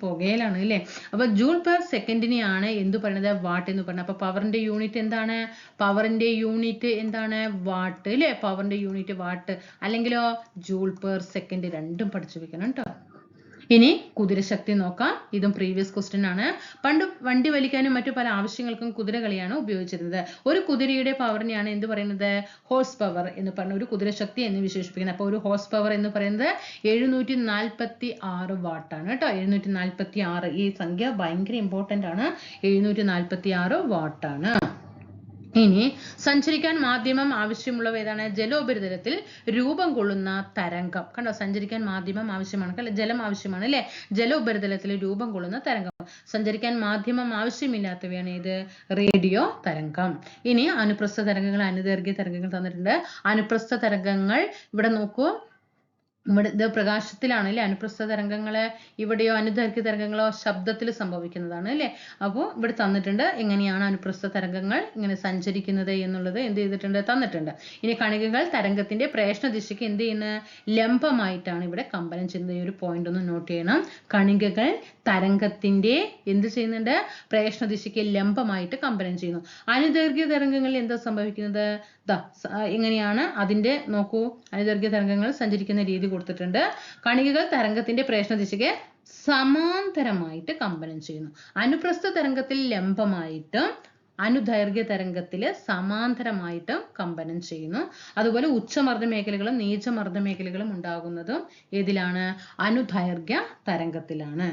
പുകയിലാണ് അല്ലേ? അപ്പൊ ജൂൾ പെർ സെക്കൻഡിനെയാണ് എന്ത് പറയുന്നത് വാട്ട് എന്ന് പറയുന്നത്. അപ്പൊ പവറിന്റെ യൂണിറ്റ് എന്താണ്? പവറിന്റെ യൂണിറ്റ് എന്താണ്? വാട്ട് അല്ലേ? പവറിന്റെ യൂണിറ്റ് വാട്ട്. അല്ലെങ്കിലോ ജൂൾ പെർ സെക്കൻഡ് രണ്ടും പഠിച്ചു വെക്കണം കേട്ടോ. ഇനി കുതിരശക്തി നോക്കാം. ഇതും പ്രീവിയസ് ക്വസ്റ്റ്യൻ ആണ്. പണ്ട് വണ്ടി വലിക്കാനും മറ്റു പല ആവശ്യങ്ങൾക്കും കുതിരകളിയാണ് ഉപയോഗിച്ചിരുന്നത്. ഒരു കുതിരയുടെ പവറിനെയാണ് എന്ത് പറയുന്നത്? ഹോഴ്സ് പവർ എന്ന് പറഞ്ഞ ഒരു കുതിരശക്തി എന്ന് വിശേഷിപ്പിക്കുന്നത്. അപ്പോൾ ഒരു ഹോഴ്സ് പവർ എന്ന് പറയുന്നത് എഴുന്നൂറ്റി നാൽപ്പത്തി ആറ് വാട്ടാണ് കേട്ടോ. എഴുന്നൂറ്റി നാൽപ്പത്തി ആറ് ഈ സംഖ്യ ഭയങ്കര ഇമ്പോർട്ടന്റ് ആണ്. എഴുന്നൂറ്റി നാൽപ്പത്തി ആറ് വാട്ടാണ് ഇനി സഞ്ചരിക്കാൻ മാധ്യമം ആവശ്യമുള്ളവ ഏതാണ്? ജലോപരിതലത്തിൽ രൂപം കൊള്ളുന്ന തരംഗം. കണ്ടോ? സഞ്ചരിക്കാൻ മാധ്യമം ആവശ്യമാണ്. അല്ലെ ജലം ആവശ്യമാണ് അല്ലെ? ജലോപരിതലത്തിൽ രൂപം കൊള്ളുന്ന തരംഗം. സഞ്ചരിക്കാൻ മാധ്യമം ആവശ്യമില്ലാത്തവയാണ് ഇത് റേഡിയോ തരംഗം. ഇനി അനുപ്രസ്ഥ തരംഗങ്ങൾ അനുദൈർഘ്യ തരംഗങ്ങൾ തന്നിട്ടുണ്ട്. അനുപ്രസ്ഥ തരംഗങ്ങൾ ഇവിടെ നോക്കൂ. ഇവിടെ ഇത് പ്രകാശത്തിലാണ് അല്ലെ? അനുപ്രസ്ഥ തരംഗങ്ങളെ ഇവിടെയോ അനുദൈർഘ്യ തരംഗങ്ങളോ ശബ്ദത്തിൽ സംഭവിക്കുന്നതാണ് അല്ലെ? അപ്പോൾ ഇവിടെ തന്നിട്ടുണ്ട് എങ്ങനെയാണ് അനുപ്രസ്ഥ തരംഗങ്ങൾ ഇങ്ങനെ സഞ്ചരിക്കുന്നത് എന്നുള്ളത് എന്ത് ചെയ്തിട്ടുണ്ട്? തന്നിട്ടുണ്ട്. ഇനി കണികകൾ തരംഗത്തിന്റെ പ്രേഷണ ദിശയ്ക്ക് എന്ത് ചെയ്യുന്ന? ലംബമായിട്ടാണ് ഇവിടെ കമ്പനം ചെയ്യുന്നത്. ഈ ഒരു പോയിന്റ് ഒന്ന് നോട്ട് ചെയ്യണം. കണികകൾ തരംഗത്തിന്റെ എന്ത് ചെയ്യുന്നുണ്ട്? പ്രേഷണ ദിശയ്ക്ക് ലംബമായിട്ട് കമ്പനം ചെയ്യുന്നു. അനുദൈർഘ്യ തരംഗങ്ങളിൽ എന്താ സംഭവിക്കുന്നത്? എങ്ങനെയാണ് അതിന്റെ നോക്കൂ. അനുദൈർഘ്യ തരംഗങ്ങൾ സഞ്ചരിക്കുന്ന രീതി കൊടുത്തിട്ടുണ്ട്. കണികകൾ തരംഗത്തിന്റെ പ്രേഷണ ദിശയ്ക്ക് സമാന്തരമായിട്ട് കമ്പനം ചെയ്യുന്നു. അനുപ്രസ്ഥ തരംഗത്തിൽ ലംബമായിട്ടും അനുദൈർഘ്യ തരംഗത്തിൽ സമാന്തരമായിട്ടും കമ്പനം ചെയ്യുന്നു. അതുപോലെ ഉച്ചമർദ്ദ മേഖലകളും നീചമർദ്ദ മേഖലകളും ഉണ്ടാകുന്നതും ഏതിലാണ്? അനുദൈർഘ്യ തരംഗത്തിലാണ്.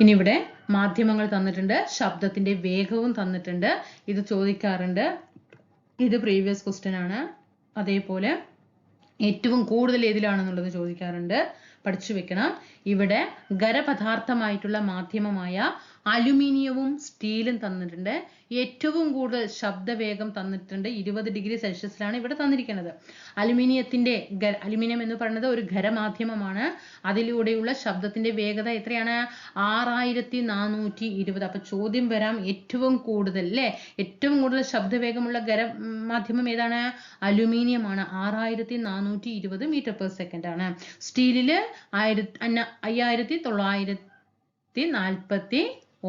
ഇനി ഇവിടെ മാധ്യമങ്ങൾ തന്നിട്ടുണ്ട്. ശബ്ദത്തിന്റെ വേഗവും തന്നിട്ടുണ്ട്. ഇത് ചോദിക്കാറുണ്ട്. ഇത് പ്രീവിയസ് ക്വസ്റ്റ്യൻ ആണ്. അതേപോലെ ഏറ്റവും കൂടുതൽ ഏതിലാണെന്നുള്ളത് ചോദിക്കാറുണ്ട്. പഠിച്ചു വെക്കണം. ഇവിടെ ഖരപദാർത്ഥമായിട്ടുള്ള മാധ്യമമായ അലുമിനിയവും സ്റ്റീലും തന്നിട്ടുണ്ട്. ഏറ്റവും കൂടുതൽ ശബ്ദവേഗം തന്നിട്ടുണ്ട്. ഇരുപത് ഡിഗ്രി സെൽഷ്യസിലാണ് ഇവിടെ തന്നിരിക്കുന്നത്. അലുമിനിയത്തിന്റെ അലുമിനിയം എന്ന് പറയുന്നത് ഒരു ഖരമാധ്യമമാണ്. അതിലൂടെയുള്ള ശബ്ദത്തിന്റെ വേഗത എത്രയാണ്? ആറായിരത്തി നാനൂറ്റി ഇരുപത് അപ്പൊ ചോദ്യം വരാം ഏറ്റവും കൂടുതൽ അല്ലെ ഏറ്റവും കൂടുതൽ ശബ്ദവേഗമുള്ള ഖരമാധ്യമം മാധ്യമം ഏതാണ്? അലുമിനിയമാണ്. ആറായിരത്തി നാനൂറ്റി ഇരുപത് മീറ്റർ പെർ സെക്കൻഡ് ആണ്. സ്റ്റീലിൽ ആയിരത്തി അയ്യായിരത്തി തൊള്ളായിരത്തി നാൽപ്പത്തി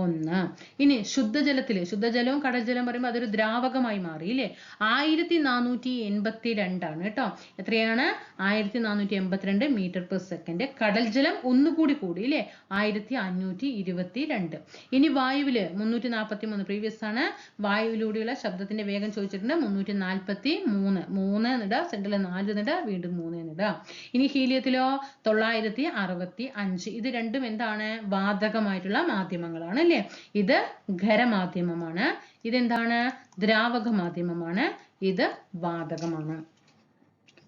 ഒന്ന്. ഇനി ശുദ്ധജലത്തിൽ ശുദ്ധജലവും കടൽജലം പറയുമ്പോൾ അതൊരു ദ്രാവകമായി മാറി ഇല്ലേ? ആയിരത്തി നാനൂറ്റി എൺപത്തി രണ്ടാണ് കേട്ടോ. എത്രയാണ്? ആയിരത്തി നാനൂറ്റി എൺപത്തിരണ്ട് മീറ്റർ പെർ സെക്കൻഡ്. കടൽജലം ഒന്നുകൂടി കൂടി ഇല്ലേ? ആയിരത്തി അഞ്ഞൂറ്റി ഇരുപത്തി രണ്ട് ഇനി വായുവിൽ മുന്നൂറ്റി നാൽപ്പത്തി മൂന്ന് പ്രീവിയസ് ആണ്. വായുവിലൂടെയുള്ള ശബ്ദത്തിന്റെ വേഗം ചോദിച്ചിട്ടുണ്ട്. മുന്നൂറ്റി നാൽപ്പത്തി മൂന്ന് മൂന്ന് എന്നിട സെന്ററിൽ നാല് എന്നിട വീണ്ടും മൂന്ന് എന്നിട. ഇനി ഹീലിയത്തിലോ? തൊള്ളായിരത്തി അറുപത്തി അഞ്ച് ഇത് രണ്ടും എന്താണ്? വാതകമായിട്ടുള്ള മാധ്യമങ്ങളാണ് അല്ലേ? ഇത് ഖരമാധ്യമമാണ്. ഇതെന്താണ്? ദ്രാവക മാധ്യമമാണ് ഇത് വാതകമാണ്.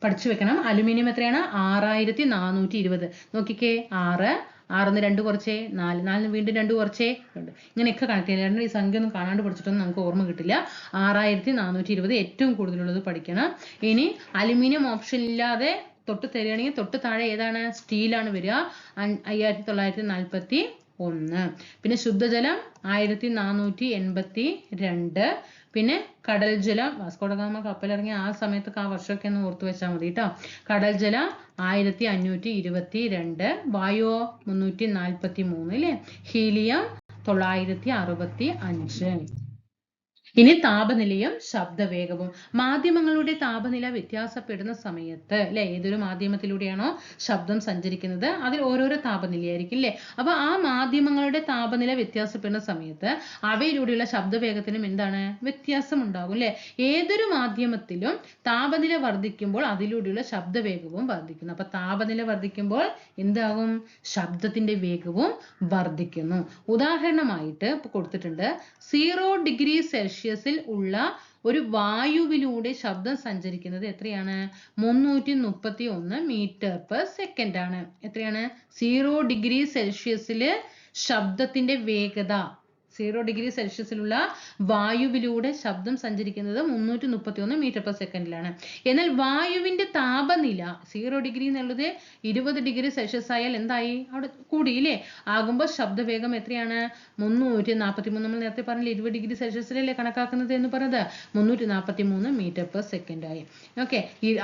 പഠിച്ചു വെക്കണം. അലുമിനിയം എത്രയാണ്? ആറായിരത്തി നാനൂറ്റി ഇരുപത് നോക്കിക്കേ. ആറ്. ആറിന്ന് രണ്ട് കുറച്ചേ. നാല്. നാലിന് വീണ്ടും രണ്ട് കുറച്ചേ. ഉണ്ട് ഇങ്ങനെയൊക്കെ കണക്ട് ചെയ്യാൻ ഈ സംഖ്യ ഒന്നും കാണാണ്ട് പഠിച്ചിട്ടൊന്നും നമുക്ക് ഓർമ്മ കിട്ടില്ല. ആറായിരത്തി നാനൂറ്റി ഇരുപത് ഏറ്റവും കൂടുതലുള്ളത് പഠിക്കണം. ഇനി അലുമിനിയം ഓപ്ഷൻ ഇല്ലാതെ തൊട്ട് തരികയാണെങ്കിൽ തൊട്ട് താഴെ ഏതാണ്? സ്റ്റീലാണ് വരിക. അയ്യായിരത്തി തൊള്ളായിരത്തി നാൽപ്പത്തി ഒന്ന്. പിന്നെ ശുദ്ധജലം ആയിരത്തി നാനൂറ്റി എൺപത്തി രണ്ട് പിന്നെ കടൽ ജലം വാസ്കോടഗാമ കപ്പലിറങ്ങിയ ആ സമയത്തൊക്കെ ആ വർഷമൊക്കെ ഒന്ന് ഓർത്തു വെച്ചാൽ മതി കേട്ടോ കടൽ ജലം ആയിരത്തി അഞ്ഞൂറ്റി ഇരുപത്തി രണ്ട് വായോ മുന്നൂറ്റി നാൽപ്പത്തി മൂന്ന് അല്ലേ ഹീലിയം തൊള്ളായിരത്തി അറുപത്തി അഞ്ച് ഇനി താപനിലയും ശബ്ദവേഗവും. മാധ്യമങ്ങളുടെ താപനില വ്യത്യാസപ്പെടുന്ന സമയത്ത് അല്ലെ ഏതൊരു മാധ്യമത്തിലൂടെയാണോ ശബ്ദം സഞ്ചരിക്കുന്നത്? അതിൽ ഓരോരോ താപനിലയായിരിക്കും അല്ലെ അപ്പൊ ആ മാധ്യമങ്ങളുടെ താപനില വ്യത്യാസപ്പെടുന്ന സമയത്ത് അവയിലൂടെയുള്ള ശബ്ദവേഗത്തിനും എന്താണ്? വ്യത്യാസം ഉണ്ടാകും അല്ലെ ഏതൊരു മാധ്യമത്തിലും താപനില വർദ്ധിക്കുമ്പോൾ അതിലൂടെയുള്ള ശബ്ദവേഗവും വർദ്ധിക്കുന്നു. അപ്പൊ താപനില വർദ്ധിക്കുമ്പോൾ എന്താകും? ശബ്ദത്തിന്റെ വേഗവും വർദ്ധിക്കുന്നു. ഉദാഹരണമായിട്ട് കൊടുത്തിട്ടുണ്ട്. സീറോ ഡിഗ്രി സെൽഷ്യസിൽ ഉള്ള ഒരു വായുവിലൂടെ ശബ്ദം സഞ്ചരിക്കുന്നത് എത്രയാണ്? മുന്നൂറ്റി മുപ്പത്തി ഒന്ന് മീറ്റർ പെർ സെക്കൻഡ് ആണ്. എത്രയാണ്? സീറോ ഡിഗ്രി സെൽഷ്യസിൽ ശബ്ദത്തിന്റെ വേഗത സീറോ ഡിഗ്രി സെൽഷ്യസിലുള്ള വായുവിലൂടെ ശബ്ദം സഞ്ചരിക്കുന്നത് മുന്നൂറ്റി മുപ്പത്തി ഒന്ന് മീറ്റർ പെർ സെക്കൻഡിലാണ് എന്നാൽ വായുവിന്റെ താപനില സീറോ ഡിഗ്രി എന്നുള്ളത് ഇരുപത് ഡിഗ്രി സെൽഷ്യസ് ആയാൽ എന്തായി? അവിടെ കൂടിയില്ലേ? ആകുമ്പോൾ ശബ്ദവേഗം എത്രയാണ്? മുന്നൂറ്റി നാൽപ്പത്തി മൂന്ന് നമ്മൾ നേരത്തെ പറഞ്ഞില്ല ഇരുപത് ഡിഗ്രി സെൽഷ്യസിലല്ലേ കണക്കാക്കുന്നത് എന്ന് പറഞ്ഞത്? മുന്നൂറ്റി നാൽപ്പത്തി മൂന്ന് മീറ്റർ പെർ സെക്കൻഡ് ആയി ഓക്കെ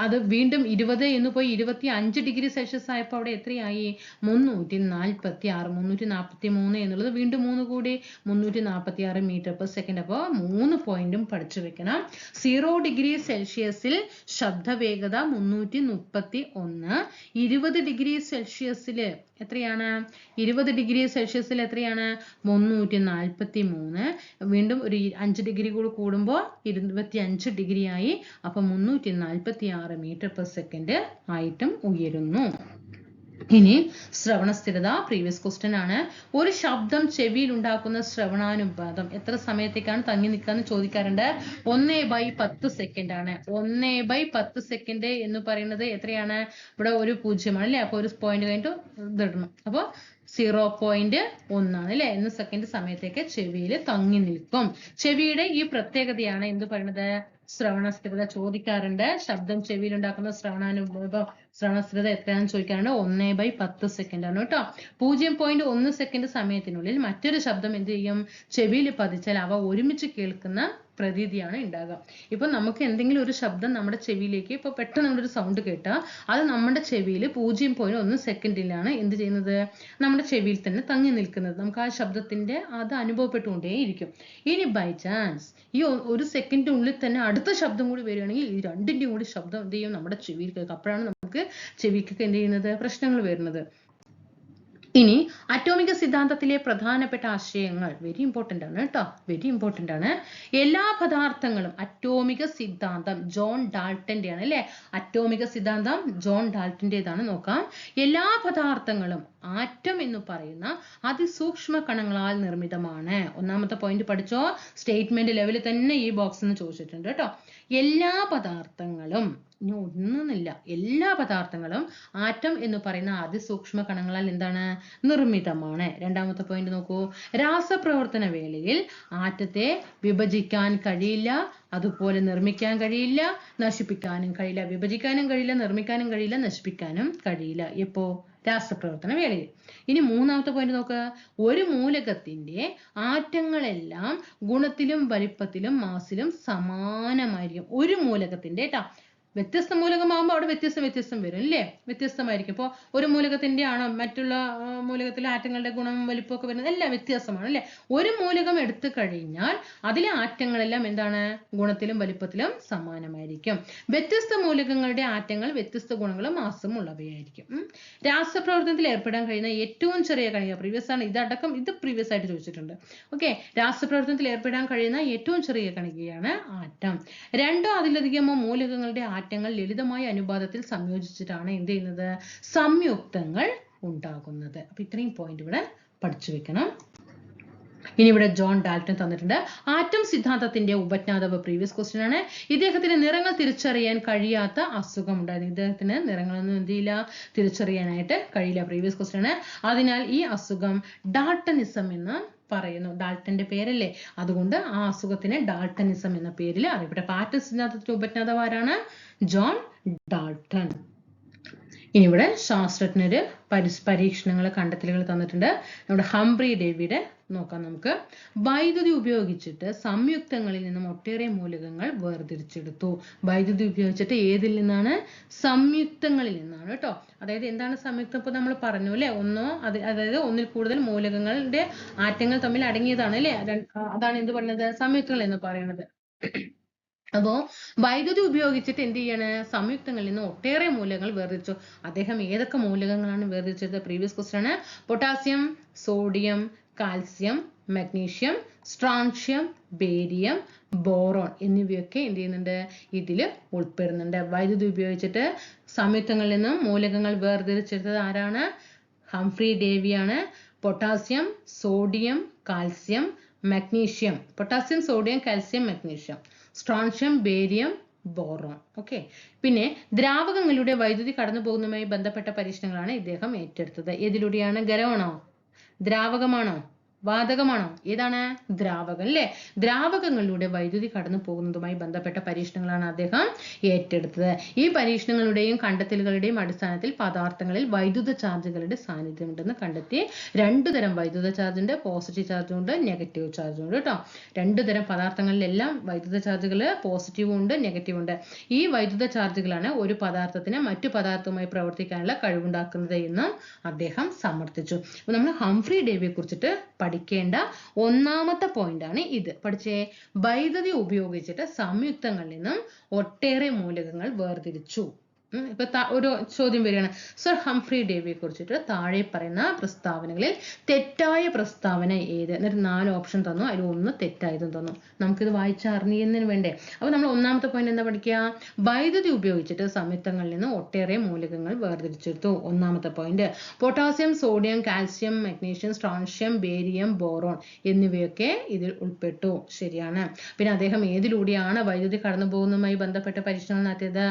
അത് വീണ്ടും ഇരുപത് എന്ന് പോയി ഇരുപത്തി അഞ്ച് ഡിഗ്രി സെൽഷ്യസ് ആയപ്പോൾ അവിടെ എത്രയായി? മുന്നൂറ്റി നാൽപ്പത്തി ആറ് മുന്നൂറ്റി നാൽപ്പത്തി മൂന്ന് എന്നുള്ളത് വീണ്ടും മൂന്ന് കൂടി. മുന്നൂറ്റി നാൽപ്പത്തി ആറ് മീറ്റർ പെർ സെക്കൻഡ് അപ്പോൾ മൂന്ന് പോയിന്റും പഠിച്ചു വെക്കണം. സീറോ ഡിഗ്രി സെൽഷ്യസിൽ ശബ്ദവേഗത മുന്നൂറ്റി മുപ്പത്തി ഒന്ന് ഇരുപത് ഡിഗ്രി സെൽഷ്യസിൽ എത്രയാണ്? ഇരുപത് ഡിഗ്രി സെൽഷ്യസിൽ എത്രയാണ്? മുന്നൂറ്റി നാൽപ്പത്തി മൂന്ന് വീണ്ടും ഒരു അഞ്ച് ഡിഗ്രി കൂടി കൂടുമ്പോൾ ഇരുപത്തി അഞ്ച് ഡിഗ്രി ആയി. അപ്പൊ മുന്നൂറ്റി നാൽപ്പത്തി ആറ് മീറ്റർ പെർ സെക്കൻഡ് ആയിട്ടും ഉയരുന്നു. ഇനി ശ്രവണ സ്ഥിരത പ്രീവിയസ് ക്വസ്റ്റ്യൻ ആണ്. ഒരു ശബ്ദം ചെവിയിൽ ഉണ്ടാക്കുന്ന ശ്രവണാനുപാതം. എത്ര സമയത്തേക്കാണ് തങ്ങി നിൽക്കാന്ന് ചോദിക്കാറുണ്ട്. ഒന്നേ ബൈ പത്ത് സെക്കൻഡ് ആണ്. ഒന്നേ ബൈ പത്ത് സെക്കൻഡ് എന്ന് പറയുന്നത് എത്രയാണ്? ഇവിടെ ഒരു പൂജ്യമാണ് അല്ലേ? അപ്പൊ ഒരു പോയിന്റ് കഴിഞ്ഞിട്ട് ഇതിടണം. അപ്പൊ സീറോ പോയിന്റ് ഒന്നാണ് അല്ലെ? എന്ന സെക്കൻഡ് സമയത്തേക്ക് ചെവിയിൽ തങ്ങി നിൽക്കും. ചെവിയുടെ ഈ പ്രത്യേകതയാണ് എന്ത് പറയുന്നത്? ശ്രവണ സ്ഥിരത ചോദിക്കാറുണ്ട്. ശബ്ദം ചെവിയിൽ ഉണ്ടാക്കുന്ന ശ്രവണാനുഭവം ശ്രവണ സ്ഥിരത എത്രയാണെന്ന് ചോദിക്കാറുണ്ട് ഒന്നേ ബൈ പത്ത് സെക്കൻഡ് ആണ് കേട്ടോ. പൂജ്യം പോയിന്റ് ഒന്ന് സെക്കൻഡ് സമയത്തിനുള്ളിൽ മറ്റൊരു ശബ്ദം എന്ത് ചെയ്യും? ചെവിയിൽ പതിച്ചാൽ അവ ഒരുമിച്ച് കേൾക്കുന്ന പ്രതീതിയാണ് ഉണ്ടാകുക. ഇപ്പൊ നമുക്ക് എന്തെങ്കിലും ഒരു ശബ്ദം നമ്മുടെ ചെവിയിലേക്ക് ഇപ്പൊ പെട്ടെന്ന് നമ്മളൊരു സൗണ്ട് കേട്ടാൽ അത് നമ്മുടെ ചെവിയിൽ പൂജ്യം പോയിന്റ് ഒന്ന് സെക്കൻഡിലാണ് എന്ത് ചെയ്യുന്നത്? നമ്മുടെ ചെവിയിൽ തന്നെ തങ്ങി നിൽക്കുന്നത്. നമുക്ക് ആ ശബ്ദത്തിന്റെ അത് അനുഭവപ്പെട്ടുകൊണ്ടേയിരിക്കും. ഇനി ബൈ ചാൻസ് ഈ ഒരു ഒരു സെക്കൻഡിനുള്ളിൽ തന്നെ അടുത്ത ശബ്ദം കൂടി വരികയാണെങ്കിൽ ഈ രണ്ടിന്റെയും കൂടി ശബ്ദം എന്ത് ചെയ്യും? നമ്മുടെ ചെവിയിൽ കേൾക്കും. അപ്പോഴാണ് നമുക്ക് ചെവിക്കൊക്കെ എന്ത് ചെയ്യുന്നത്? പ്രശ്നങ്ങൾ വരുന്നത്. ഇനി അറ്റോമിക സിദ്ധാന്തത്തിലെ പ്രധാനപ്പെട്ട ആശയങ്ങൾ വെരി ഇമ്പോർട്ടന്റ് ആണ് കേട്ടോ. വെരി ഇമ്പോർട്ടന്റ് ആണ്. എല്ലാ പദാർത്ഥങ്ങളും അറ്റോമിക സിദ്ധാന്തം ജോൺ ഡാൾട്ടന്റെ ആണ് അല്ലെ? അറ്റോമിക സിദ്ധാന്തം ജോൺ ഡാൾട്ടന്റെതാണ്. നോക്കാം. എല്ലാ പദാർത്ഥങ്ങളും ആറ്റം എന്ന് പറയുന്ന അതിസൂക്ഷ്മ കണങ്ങളാൽ നിർമ്മിതമാണ്. ഒന്നാമത്തെ പോയിന്റ് പഠിച്ചോ? സ്റ്റേറ്റ്മെന്റ് ലെവലിൽ തന്നെ ഈ ബോക്സ് എന്ന് ചോദിച്ചിട്ടുണ്ട് കേട്ടോ. എല്ലാ പദാർത്ഥങ്ങളും ഇനി ഒന്നുമില്ല എല്ലാ പദാർത്ഥങ്ങളും ആറ്റം എന്ന് പറയുന്ന അതിസൂക്ഷ്മ കണങ്ങളാൽ എന്താണ്? നിർമ്മിതമാണ്. രണ്ടാമത്തെ പോയിന്റ് നോക്കൂ. രാസപ്രവർത്തന വേളയിൽ ആറ്റത്തെ വിഭജിക്കാൻ കഴിയില്ല അതുപോലെ നിർമ്മിക്കാൻ കഴിയില്ല നശിപ്പിക്കാനും കഴിയില്ല. വിഭജിക്കാനും കഴിയില്ല നിർമ്മിക്കാനും കഴിയില്ല നശിപ്പിക്കാനും കഴിയില്ല. എപ്പോ? രാസപ്രവർത്തന വേളയിൽ ഇനി മൂന്നാമത്തെ പോയിന്റ് നോക്കുക ഒരു മൂലകത്തിന്റെ ആറ്റങ്ങളെല്ലാം ഗുണത്തിലും വലിപ്പത്തിലും മാസിലും സമാനമായിരിക്കും. ഒരു മൂലകത്തിന്റെ ട്ടാ. വ്യത്യസ്ത മൂലകമാകുമ്പോൾ അവിടെ വ്യത്യസ്തം വ്യത്യസ്തം വരും അല്ലേ വ്യത്യസ്തമായിരിക്കും. ഇപ്പോൾ ഒരു മൂലകത്തിന്റെ ആണോ മറ്റുള്ള മൂലകത്തിലെ ആറ്റങ്ങളുടെ ഗുണം വലിപ്പം ഒക്കെ വരുന്നത് എല്ലാം വ്യത്യാസമാണ് അല്ലേ? ഒരു മൂലകം എടുത്തു കഴിഞ്ഞാൽ അതിലെ ആറ്റങ്ങളെല്ലാം എന്താണ്? ഗുണത്തിലും വലിപ്പത്തിലും സമാനമായിരിക്കും. വ്യത്യസ്ത മൂലകങ്ങളുടെ ആറ്റങ്ങൾ വ്യത്യസ്ത ഗുണങ്ങളും മാസവും ഉള്ളവയായിരിക്കും. രാസപ്രവർത്തനത്തിൽ ഏർപ്പെടാൻ കഴിയുന്ന ഏറ്റവും ചെറിയ കണിക പ്രീവിയസ് ആണ്. ഇതടക്കം ഇത് പ്രീവിയസ് ആയിട്ട് ചോദിച്ചിട്ടുണ്ട്. ഓക്കെ. രാസപ്രവർത്തനത്തിൽ ഏർപ്പെടാൻ കഴിയുന്ന ഏറ്റവും ചെറിയ കണികയാണ് ആറ്റം. രണ്ടോ അതിലധികമോ മൂലകങ്ങളുടെ ആറ്റങ്ങൾ ലളിതമായ അനുപാതത്തിൽ സംയോജിച്ചിട്ടാണ് എന്ത് ചെയ്യുന്നത്? സംയുക്തങ്ങൾ ഉണ്ടാകുന്നത്. അപ്പൊ ഇത്രയും പോയിന്റ് ഇവിടെ പഠിച്ചു വെക്കണം. ഇനി ഇവിടെ ജോൺ ഡാൽട്ടൺ തന്നിട്ടുണ്ട്. ആറ്റം സിദ്ധാന്തത്തിന്റെ ഉപജ്ഞാതാവ് പ്രീവിയസ് ക്വസ്റ്റ്യൻ ആണ്. ഇദ്ദേഹത്തിന് നിറങ്ങൾ തിരിച്ചറിയാൻ കഴിയാത്ത അസുഖം ഉണ്ടായിരുന്നു. ഇദ്ദേഹത്തിന് നിറങ്ങളൊന്നും എന്ത് ചെയ്യില്ല തിരിച്ചറിയാനായിട്ട് കഴിയില്ല പ്രീവിയസ് ക്വസ്റ്റ്യൻ ആണ്. അതിനാൽ ഈ അസുഖം ഡാൾട്ടനിസം എന്ന് പറയുന്നു. ഡാൾട്ടന്റെ പേരല്ലേ? അതുകൊണ്ട് ആ അസുഖത്തിന് ഡാൾട്ടനിസം എന്ന പേരിൽ അറിയപ്പെട്ട പാറ്റസിനകത്ത് രൂപജ്ഞാതാവ് ആരാണ്? ജോൺ ഡാൾട്ടൺ ഇനി ഇവിടെ ശാസ്ത്രജ്ഞര് പരീക്ഷണങ്ങൾ കണ്ടെത്തലുകൾ തന്നിട്ടുണ്ട്. നമ്മുടെ ഹംബ്രി ഡേവിഡ് നോക്കാം നമുക്ക്. വൈദ്യുതി ഉപയോഗിച്ചിട്ട് സംയുക്തങ്ങളിൽ നിന്നും ഒട്ടേറെ മൂലകങ്ങൾ വേർതിരിച്ചെടുത്തു. വൈദ്യുതി ഉപയോഗിച്ചിട്ട് ഏതിൽ നിന്നാണ്? സംയുക്തങ്ങളിൽ നിന്നാണ് കേട്ടോ. അതായത് എന്താണ് സംയുക്തം ഇപ്പൊ നമ്മൾ പറഞ്ഞു അല്ലെ? ഒന്നോ അത് അതായത് ഒന്നിൽ കൂടുതൽ മൂലകങ്ങളുടെ ആറ്റങ്ങൾ തമ്മിൽ അടങ്ങിയതാണ് അല്ലെ? അതാണ് എന്ത് പറയുന്നത്? സംയുക്തങ്ങൾ എന്ന് പറയുന്നത്. അപ്പോ വൈദ്യുതി ഉപയോഗിച്ചിട്ട് എന്ത് ചെയ്യാണ്? സംയുക്തങ്ങളിൽ നിന്ന് ഒട്ടേറെ മൂലകങ്ങൾ വേർതിരിച്ചു. അദ്ദേഹം ഏതൊക്കെ മൂലകങ്ങളാണ് വേർതിരിച്ചത് പ്രീവിയസ് ക്വസ്റ്റൻ ആണ്. Potassium sodium calcium magnesium strontium barium boron എന്നിവയൊക്കെ എന്ത് ചെയ്യുന്നുണ്ട്? ഇതിൽ ഉൾപ്പെടുന്നുണ്ട്. വൈദ്യുതി ഉപയോഗിച്ചിട്ട് സംയുക്തങ്ങളിൽ നിന്നും മൂലകങ്ങൾ വേർതിരിച്ചെടുത്തത് ആരാണ്? Humphry ഡേവിയാണ്. Potassium sodium calcium magnesium. Potassium sodium calcium magnesium. Strontium barium boron. Okay. പിന്നെ ദ്രാവകങ്ങളുടെ വൈദ്യുതി കടന്നു പോകുന്നതുമായി ബന്ധപ്പെട്ട പരീക്ഷണങ്ങളാണ് ഇദ്ദേഹം ഏറ്റെടുത്തത്. ഏതിലൂടെയാണ്? ഖരമാണോ ദ്രാവകമാണോ? വാതകമാണോ? ഏതാണ്? ദ്രാവകം അല്ലെ? ദ്രാവകങ്ങളിലൂടെ വൈദ്യുതി കടന്നു പോകുന്നതുമായി ബന്ധപ്പെട്ട പരീക്ഷണങ്ങളാണ് അദ്ദേഹം ഏറ്റെടുത്തത്. ഈ പരീക്ഷണങ്ങളുടെയും കണ്ടെത്തലുകളുടെയും അടിസ്ഥാനത്തിൽ പദാർത്ഥങ്ങളിൽ വൈദ്യുത ചാർജുകളുടെ സാന്നിധ്യം ഉണ്ടെന്ന് കണ്ടെത്തി. രണ്ടു തരം വൈദ്യുത ചാർജ് ഉണ്ട് പോസിറ്റീവ് ചാർജും ഉണ്ട് നെഗറ്റീവ് ചാർജും ഉണ്ട് കേട്ടോ. രണ്ടു തരം പദാർത്ഥങ്ങളിലെല്ലാം വൈദ്യുത ചാർജുകൾ പോസിറ്റീവും ഉണ്ട് നെഗറ്റീവും ഉണ്ട്. ഈ വൈദ്യുത ചാർജുകളാണ് ഒരു പദാർത്ഥത്തിന് മറ്റു പദാർത്ഥവുമായി പ്രവർത്തിക്കാനുള്ള കഴിവുണ്ടാക്കുന്നത് എന്നും അദ്ദേഹം സമർത്ഥിച്ചു. നമ്മൾ ഹംഫ്രി ഡേവിയെ കുറിച്ചിട്ട് പഠിക്കേണ്ട ഒന്നാമത്തെ പോയിന്റ് ആണ് ഇത്. പഠിച്ചേ വൈദ്യുതി ഉപയോഗിച്ചിട്ട് സംയുക്തങ്ങളിൽ നിന്നും ഒട്ടേറെ മൂലകങ്ങൾ വേർതിരിച്ചു. ഇപ്പൊ ഒരു ചോദ്യം വരികയാണ്. സർ ഹംഫ്രി ഡേവിയെ കുറിച്ചിട്ട് താഴെ പറയുന്ന പ്രസ്താവനകളിൽ തെറ്റായ പ്രസ്താവന ഏത്? എന്നിട്ട് നാല് ഓപ്ഷൻ തന്നു. അതിൽ ഒന്ന് തെറ്റായതും തന്നു. നമുക്കിത് വായിച്ച് അറിയുന്നതിന് വേണ്ടേ? അപ്പൊ നമ്മൾ ഒന്നാമത്തെ പോയിന്റ് എന്താ പഠിക്കുക? വൈദ്യുതി ഉപയോഗിച്ചിട്ട് സംയുക്തങ്ങളിൽ നിന്ന് ഒട്ടേറെ മൂലകങ്ങൾ വേർതിരിച്ചെടുത്തു. ഒന്നാമത്തെ point potassium sodium calcium magnesium strontium barium boron എന്നിവയൊക്കെ ഇതിൽ ഉൾപ്പെട്ടു. ശരിയാണ്. പിന്നെ അദ്ദേഹം ഏതിലൂടെയാണ് വൈദ്യുതി കടന്നു പോകുന്നതുമായി ബന്ധപ്പെട്ട പരീക്ഷണം നടത്തിയത്?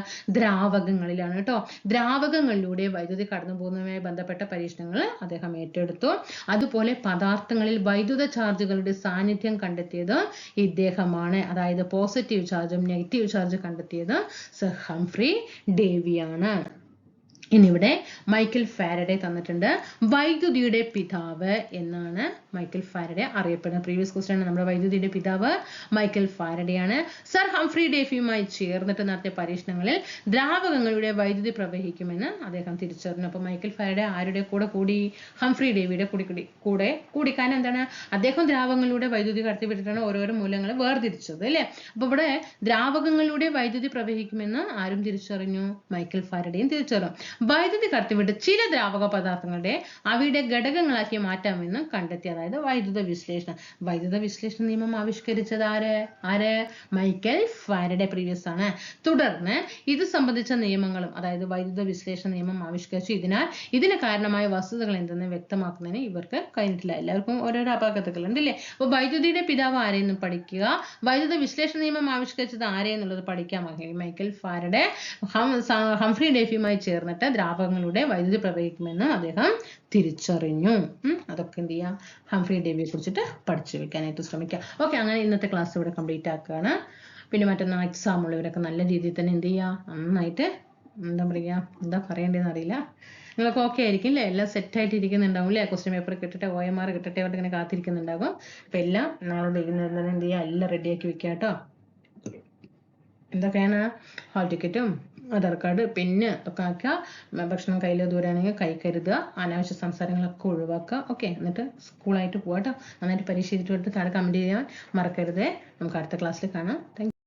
ദ്രാവകങ്ങളിലാണ് കേട്ടോ. ദ്രാവകങ്ങളിലൂടെ വൈദ്യുതി കടന്നു പോകുന്നതുമായി ബന്ധപ്പെട്ട പരീക്ഷണങ്ങൾ അദ്ദേഹം ഏറ്റെടുത്തു. അതുപോലെ പദാർത്ഥങ്ങളിൽ വൈദ്യുത ചാർജുകളുടെ സാന്നിധ്യം കണ്ടെത്തിയത് ഇദ്ദേഹമാണ്. അതായത് പോസിറ്റീവ് ചാർജും നെഗറ്റീവ് ചാർജ് കണ്ടെത്തിയത് സർ ഹംഫ്രി ഡേവിയാണ്. ഇന്നിവിടെ മൈക്കിൾ ഫാരഡെ തന്നിട്ടുണ്ട്. വൈദ്യുതിയുടെ പിതാവ് എന്നാണ് മൈക്കൽ ഫാരഡെ അറിയപ്പെടുന്നത് പ്രീവിയസ് ക്വസ്റ്റ്യൻ ആണ്. നമ്മുടെ വൈദ്യുതിയുടെ പിതാവ് മൈക്കൽ ഫാരഡെയാണ്. സർ ഹംഫ്രി ഡേഫിയുമായി ചേർന്നിട്ട് നടത്തിയ പരീക്ഷണങ്ങളിൽ ദ്രാവകങ്ങളുടെ വൈദ്യുതി പ്രവഹിക്കുമെന്ന് അദ്ദേഹം തിരിച്ചറിഞ്ഞു. അപ്പൊ മൈക്കിൾ ഫാരഡെ ആരുടെ കൂടെ കൂടി? ഹംഫ്രി ഡേവിയുടെ കൂടി കൂടി കൂടെ കാരണം എന്താണ്? അദ്ദേഹം ദ്രാവകങ്ങളിലൂടെ വൈദ്യുതി കടത്തിവിട്ടിട്ടാണ് ഓരോരോ മൂലങ്ങൾ വേർതിരിച്ചത് അല്ലേ? അപ്പൊ ഇവിടെ ദ്രാവകങ്ങളിലൂടെ വൈദ്യുതി പ്രവഹിക്കുമെന്ന് ആരും തിരിച്ചറിഞ്ഞു. മൈക്കിൾ ഫാരഡെയും തിരിച്ചറിഞ്ഞു. വൈദ്യുതി കടത്തിവിട്ട് ചില ദ്രാവക പദാർത്ഥങ്ങളുടെ അവയുടെ ഘടകങ്ങളാക്കി മാറ്റാമെന്നും കണ്ടെത്തി അതായത് വൈദ്യുത വിശ്ലേഷണം. വൈദ്യുത വിശ്ലേഷണ നിയമം ആവിഷ്കരിച്ചത് ആര്? ആര്? മൈക്കൽ ഫാരഡെ പ്രീവിയസ് ആണ്. തുടർന്ന് ഇത് സംബന്ധിച്ച നിയമങ്ങളും അതായത് വൈദ്യുത വിശ്ലേഷണ നിയമം ആവിഷ്കരിച്ചു. ഇതിനാൽ ഇതിന് കാരണമായ വസ്തുതകൾ എന്തെന്ന് വ്യക്തമാക്കുന്നതിന് ഇവർക്ക് കഴിഞ്ഞിട്ടില്ല. എല്ലാവർക്കും ഓരോരോ അപാകതകൾ ഉണ്ട് അല്ലേ അപ്പൊ വൈദ്യുതിയുടെ പിതാവ് ആരെയെന്ന് പഠിക്കുക വൈദ്യുത വിശ്ലേഷണ നിയമം ആവിഷ്കരിച്ചത് ആരെയെന്നുള്ളത് പഠിക്കാൻ മൈക്കൽ ഫാരഡെ ഹംഫ്രി ഡേഫിയുമായി ചേർന്നിട്ട് ദ്രാവകങ്ങളുടെ വൈദ്യുതി പ്രവഹിക്കുമെന്ന് അദ്ദേഹം തിരിച്ചറിഞ്ഞു. അതൊക്കെ എന്ത് ചെയ്യാം? ഹംഫ്രി ഡേവിയെ കുറിച്ചിട്ട് പഠിച്ചു വെക്കാനായിട്ട് ശ്രമിക്കുക ഓക്കെ അങ്ങനെ ഇന്നത്തെ ക്ലാസ് ഇവിടെ കംപ്ലീറ്റ് ആക്കുകയാണ്. പിന്നെ മറ്റന്നാൾ എക്സാം ഉള്ളവരൊക്കെ നല്ല രീതിയിൽ തന്നെ എന്ത് ചെയ്യുക നന്നായിട്ട് എന്താ പറയുക എന്താ പറയേണ്ടതെന്ന് അറിയില്ല. നിങ്ങൾക്ക് ഓക്കെ ആയിരിക്കും അല്ലേ എല്ലാം സെറ്റ് ആയിട്ട് ഇരിക്കുന്നുണ്ടാവും അല്ലേ ക്വസ്റ്റ്യൻ പേപ്പർ കിട്ടട്ടെ ഒ എം ആർ കിട്ടട്ടെ അവിടെ ഇങ്ങനെ കാത്തിരിക്കുന്നുണ്ടാകും. അപ്പം എല്ലാം നാളെ വൈകുന്നേരം തന്നെ എന്ത് ചെയ്യുക എല്ലാം റെഡിയാക്കി വെക്കുക കേട്ടോ എന്തൊക്കെയാണ്? ഹാൾ ടിക്കറ്റും ആധാർ കാർഡ് പിന്നെ ഒക്കെ ആക്കുക. ഭക്ഷണം കയ്യിൽ ദൂരാണെങ്കിൽ കൈ കരുതുക അനാവശ്യ സംസാരങ്ങളൊക്കെ ഒഴിവാക്കുക. ഓക്കെ എന്നിട്ട് സ്കൂളായിട്ട് പോകാം കേട്ടോ നന്നായിട്ട് പരീക്ഷ എഴുതിയിട്ട് താഴെ കമന്റ് ചെയ്യാൻ മറക്കരുതേ. നമുക്ക് അടുത്ത ക്ലാസ്സിൽ കാണാം. താങ്ക്